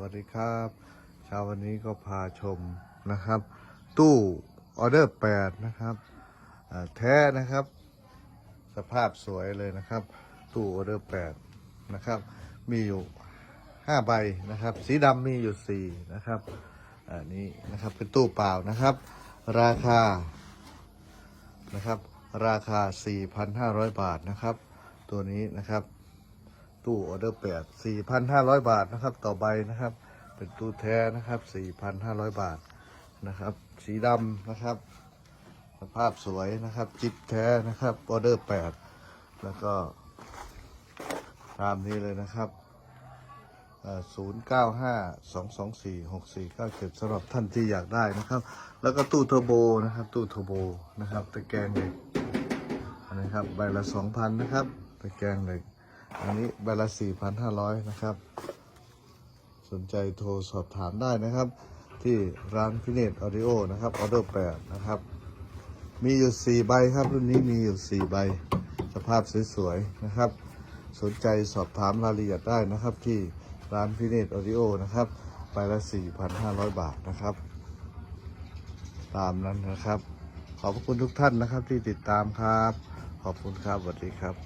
วัสดีครับเช้าวันนี้ก็พาชมนะครับ ตู้ออเดอร์แปดนะครับแท้นะครับ สภาพสวยเลยนะครับ ตู้ออเดอร์แปดนะครับ มีอยู่ห้าใบนะครับ สีดำมีอยู่สี่นะครับอันนี้นะครับเป็นตู้เปล่านะครับ ราคานะครับ ราคา 4,500 บาทนะครับ ตัวนี้นะครับ ตู้ออเดอร์แปด4,500บาทนะครับ ต่อใบนะครับ เป็นตู้แท้นะครับ4,500บาทนะครับ สีดำนะครับสภาพสวยนะครับ จิบแท้นะครับออเดอร์แปดแล้วก็ ตามนี้เลยนะครับศูนย์เก้าห้าสองสองสี่หกสี่เก้าเจ็ดสำหรับท่านที่อยากได้นะครับ แล้วก็ตู้เทอร์โบนะครับ ตู้เทอร์โบนะครับตะแกรงเหล็กนนี้ครับ ใบละสองพันนะครับตะแกรงเหล็ก อันนี้ใบละสี่พันห้าร้อยนะครับ สนใจโทรสอบถามได้นะครับ ที่ร้านพิเนตออดิโอนะครับออเดอร์แปดนะครับ มีอยู่สี่ใบครับรุ่นนี้มีอยู่สี่ใบ สภาพสวยๆนะครับ สนใจสอบถามรายละเอียดได้นะครับที่ร้านพิเนตออดิโอนะครับใบละ4,500บาทนะครับ ตามนั้นนะครับ ขอบคุณทุกท่านนะครับที่ติดตามครับ ขอบคุณครับสวัสดีครับ